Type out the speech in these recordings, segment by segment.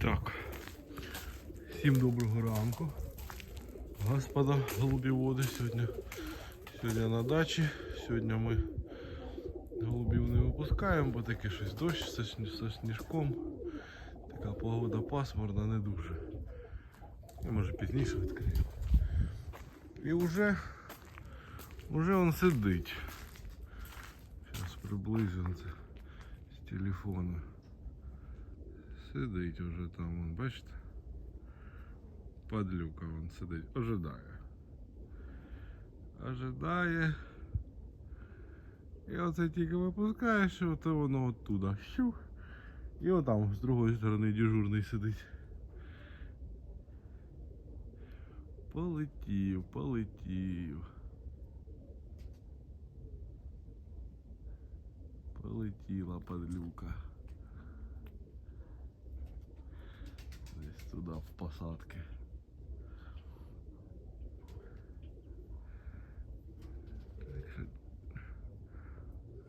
Так. Всім доброго ранку. Господа голубіводи сьогодні. Сьогодні на дачі. Сьогодні ми голубів не випускаємо, бо таке щось дощ сні- сніжком. Така погода пасмурна, не дуже. І може пізніше відкриємо. І вже, вже він сидить. Зараз приблизимо це з телефону. Сидить уже там, вон, бачите? Падлюка вон сидить, ожидає. Ожидає. І оце тільки випускаєш, і воно оттуда. Щух. І отам з другої сторони дежурний сидить. Полетів, полетів. Полетіла падлюка. Туди в посадки.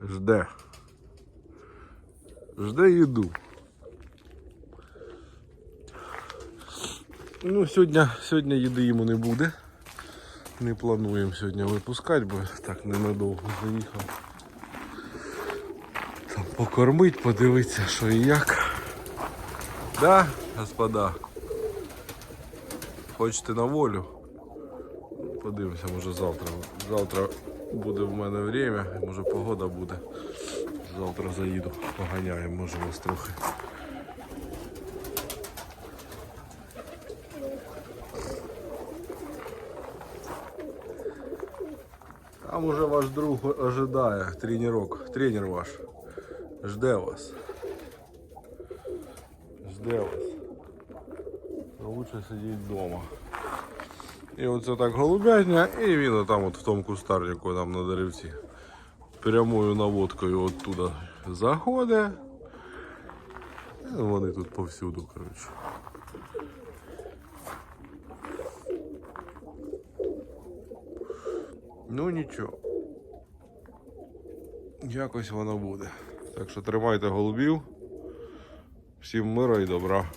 Жде. Жде їду. Ну, сьогодні, сьогодні їди йому не буде. Не плануємо сьогодні випускати, бо так ненадовго заїхав. Там покормить, подивитися, що і як. Да, господа? Хочете на волю? Подивимося, може завтра. Завтра буде в мене время, може погода буде. Завтра заїду, поганяємо, може вас трохи. Там уже ваш друг ожидає, тренерок, тренер ваш. Жде вас. Жде вас. Лучше сидіти вдома. І оце так голубятня, і він там от в тому кустарнику там на деревці. Прямою наводкою оттуда заходить. Вони тут повсюду, коротше. Ну нічого. Якось воно буде. Так що тримайте голубів. Всім мира і добра.